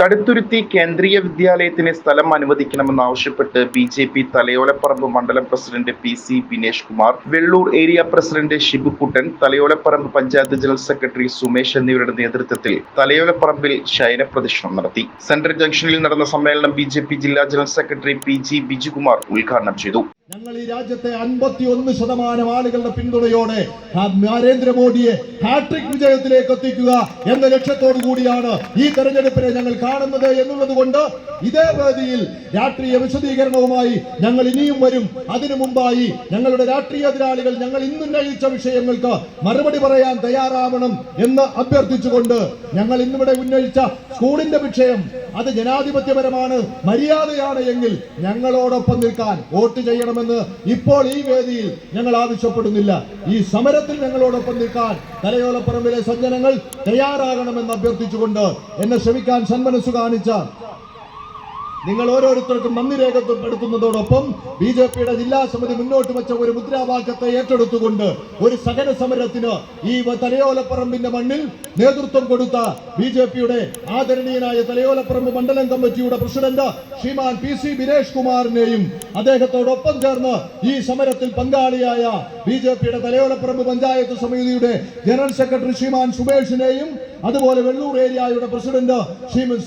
കടുത്തുരുത്തി കേന്ദ്രീയ വിദ്യാലയത്തിന് സ്ഥലം അനുവദിക്കണമെന്നാവശ്യപ്പെട്ട് ബി ജെ പി തലയോലപ്പറമ്പ് മണ്ഡലം president P C Binesh Kumar Vellur area president Shibukuttan Thalayolaparambu panchayat general secretary Sumesh എന്നിവരുടെ നേതൃത്വത്തിൽ തലയോലപ്പറമ്പിൽ ശയനപ്രദക്ഷിണം നടത്തി. സെൻട്രൽ ജംഗ്ഷനിൽ നടന്ന സമ്മേളനം ബി ജില്ലാ general secretary P G Bijukumar ഉദ്ഘാടനം ചെയ്തു. ഞങ്ങൾ ഈ രാജ്യത്തെ അൻപത്തി ഒന്ന് ശതമാനം ആളുകളുടെ പിന്തുണയോടെ നരേന്ദ്രമോദിയെ ഹാട്രിക് വിജയത്തിലേക്ക് എത്തിക്കുക എന്ന ലക്ഷ്യത്തോടു കൂടിയാണ് ഈ തെരഞ്ഞെടുപ്പിനെ ഞങ്ങൾ കാണുന്നത് എന്നുള്ളത് കൊണ്ട് ഇതേ വേദിയിൽ രാഷ്ട്രീയ വിശദീകരണവുമായി ഞങ്ങൾ ഇനിയും വരും. അതിനു മുമ്പായി ഞങ്ങളുടെ രാഷ്ട്രീയ എതിരാളികൾ ഞങ്ങൾ ഇന്നുന്നയിച്ച വിഷയങ്ങൾക്ക് മറുപടി പറയാൻ തയ്യാറാവണം എന്ന് അഭ്യർത്ഥിച്ചുകൊണ്ട് ഞങ്ങൾ ഇന്നിവിടെ ഉന്നയിച്ച സ്കൂളിന്റെ വിഷയം അത് ജനാധിപത്യപരമാണ് മര്യാദയാണ് എങ്കിൽ ഞങ്ങളോടൊപ്പം നിൽക്കാൻ വോട്ട് ചെയ്യണമെന്ന് ഇപ്പോൾ ഈ വേദിയിൽ ഞങ്ങൾ ആവശ്യപ്പെടുന്നില്ല. ഈ സമരത്തിൽ ഞങ്ങളോടൊപ്പം നിൽക്കാൻ തലയോലപ്പറമ്പിലെ സജ്ജനങ്ങൾ തയ്യാറാകണമെന്ന് അഭ്യർത്ഥിച്ചുകൊണ്ട് എന്നെ ക്ഷമിക്കാൻ സന്മനസ്സു കാണിച്ച നിങ്ങൾ ഓരോരുത്തർക്കും നന്ദി രേഖപ്പെടുത്തുന്നതോടൊപ്പം ബി ജെ പിയുടെ ജില്ലാ സമിതി മുന്നോട്ട് വെച്ച ഒരു മുദ്രാവാക്യത്തെ ഏറ്റെടുത്തുകൊണ്ട് ഒരു സഹന സമരത്തിന് ഈ തലയോലപ്പറമ്പിന്റെ മണ്ണിൽ നേതൃത്വം കൊടുത്ത ബി ജെ പിയുടെ ആദരണീയനായ തലയോലപ്പറമ്പ് മണ്ഡലം കമ്മിറ്റിയുടെ president Sriman P C Binesh കുമാറിനെയും അദ്ദേഹത്തോടൊപ്പം ചേർന്ന് ഈ സമരത്തിൽ പങ്കാളിയായ ബി ജെ പിയുടെ തലയോലപ്പറമ്പ് പഞ്ചായത്ത് സമിതിയുടെ ജനറൽ സെക്രട്ടറി ശ്രീമാൻ സുബേഷിനെയും അതുപോലെ വെള്ളൂർ ഏരിയയുടെ പ്രസിഡന്റ്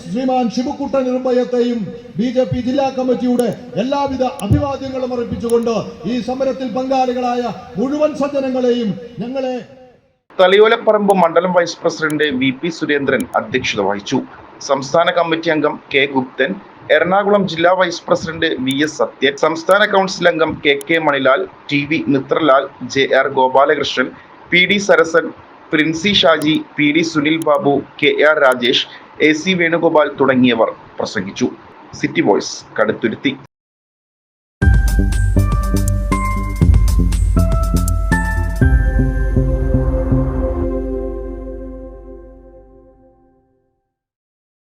ശ്രീമാൻ ശിവക്കുട്ടൻ നിർഭയത്തെയും ബി ജെ പി ജില്ലാ കമ്മിറ്റിയുടെ എല്ലാവിധ അഭിവാദ്യങ്ങളും അർപ്പിച്ചുകൊണ്ട് ഈ സമരത്തിൽ പങ്കാളികളായ മുഴുവൻ സജ്ജനങ്ങളെയും ഞങ്ങളെ തലയോലപ്പറമ്പ് മണ്ഡലം vice president V P Surendran അധ്യക്ഷത വഹിച്ചു. സംസ്ഥാന കമ്മിറ്റി അംഗം കെ ഗുപ്തൻ എറണാകുളം ജില്ലാ vice president V S Sathyan സംസ്ഥാന കൗൺസിൽ അംഗം K K Manilal T V Mithralal J R Gopalakrishnan P D Sarasan Princy Shaji P D Sunil Babu K R Rajesh A C Venugopal തുടങ്ങിയവർ പ്രസംഗിച്ചു. City voice Kaduthuruthy.